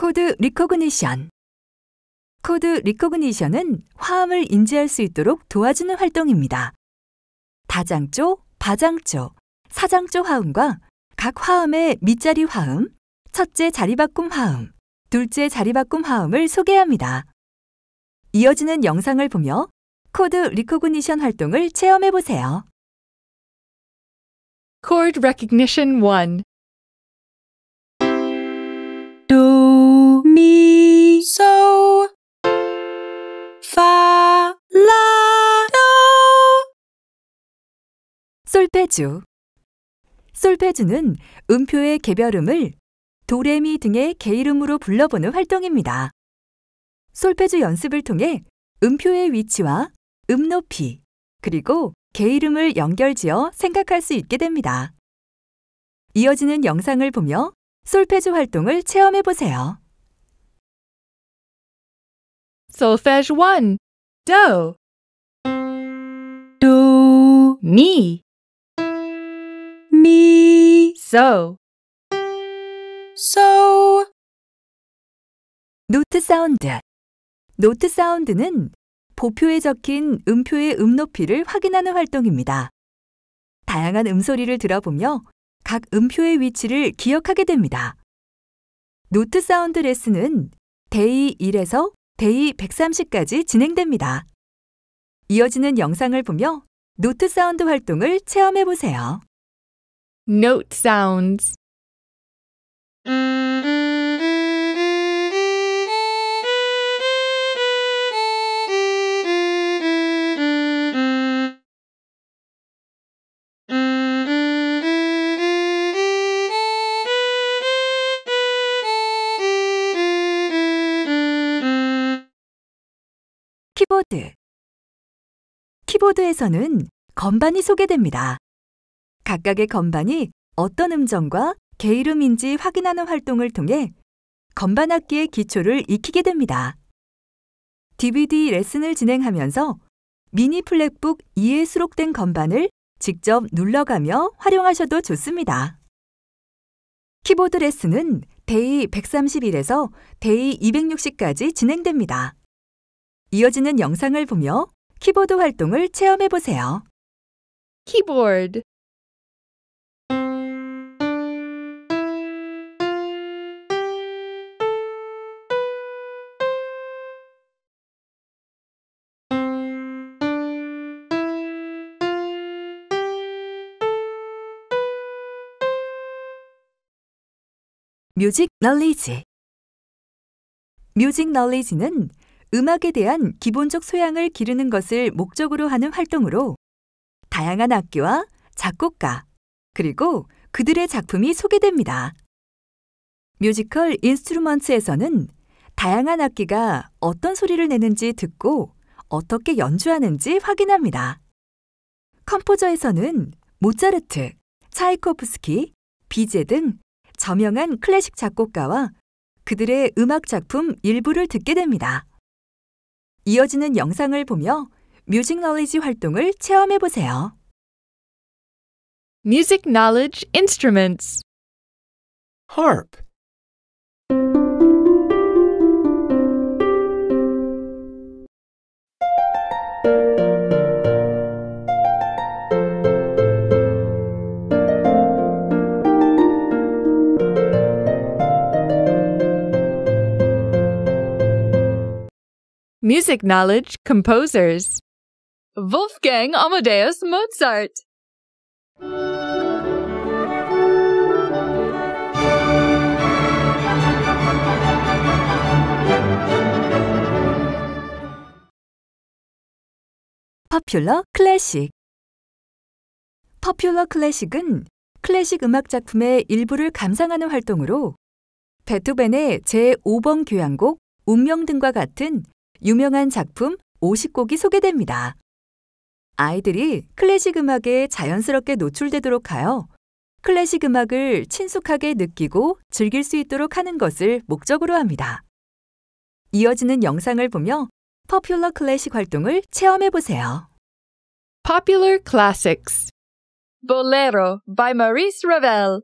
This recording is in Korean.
코드 리코그니션 코드 리코그니션은 화음을 인지할 수 있도록 도와주는 활동입니다. 다장조, 바장조, 사장조 화음과 각 화음의 밑자리 화음, 첫째 자리바꿈 화음, 둘째 자리바꿈 화음을 소개합니다. 이어지는 영상을 보며 코드 리코그니션 활동을 체험해 보세요. Chord recognition 1. So, fa, la, do. 솔페주 솔페주는 음표의 개별음을 도레미 등의 개이름으로 불러보는 활동입니다. 솔페주 연습을 통해 음표의 위치와 음 높이, 그리고 개이름을 연결지어 생각할 수 있게 됩니다. 이어지는 영상을 보며 솔페주 활동을 체험해 보세요. Solfege 1. Do. do, Mi. mi, So. so, 노트 사운드 노트 사운드는 보표에 적힌 음표의 음 높이를 확인하는 활동입니다. 다양한 음소리를 들어보며 각 음표의 위치를 기억하게 됩니다. 노트 사운드 레슨은 데이 1에서 데이 130까지 진행됩니다. 이어지는 영상을 보며 노트 사운드 활동을 체험해 보세요. Note sounds. 키보드 키보드에서는 건반이 소개됩니다. 각각의 건반이 어떤 음정과 게이름인지 확인하는 활동을 통해 건반 악기의 기초를 익히게 됩니다. DVD 레슨을 진행하면서 미니 플랫북 2에 수록된 건반을 직접 눌러가며 활용하셔도 좋습니다. 키보드 레슨은 데이 131에서 데이 260까지 진행됩니다. 이어지는 영상을 보며 키보드 활동을 체험해 보세요. Keyboard. 뮤직 널리지 뮤직 널리지는 음악에 대한 기본적 소양을 기르는 것을 목적으로 하는 활동으로 다양한 악기와 작곡가, 그리고 그들의 작품이 소개됩니다. 뮤지컬 인스트루먼트에서는 다양한 악기가 어떤 소리를 내는지 듣고 어떻게 연주하는지 확인합니다. 컴포저에서는 모차르트, 차이코프스키, 비제 등 저명한 클래식 작곡가와 그들의 음악 작품 일부를 듣게 됩니다. 이어지는 영상을 보며 뮤직 널리지 활동을 체험해 보세요. Music knowledge instruments. harp, Music knowledge composers. Wolfgang Amadeus Mozart. 퍼퓰러 클래식 퍼퓰러 클래식은 클래식 음악 작품의 일부를 감상하는 활동으로 베토벤의 제5번 교향곡 운명 등과 같은 유명한 작품 50곡이 소개됩니다. 아이들이 클래식 음악에 자연스럽게 노출되도록 하여 클래식 음악을 친숙하게 느끼고 즐길 수 있도록 하는 것을 목적으로 합니다. 이어지는 영상을 보며 퍼퓰러 클래식 활동을 체험해 보세요. Popular classics. Bolero by Maurice Ravel.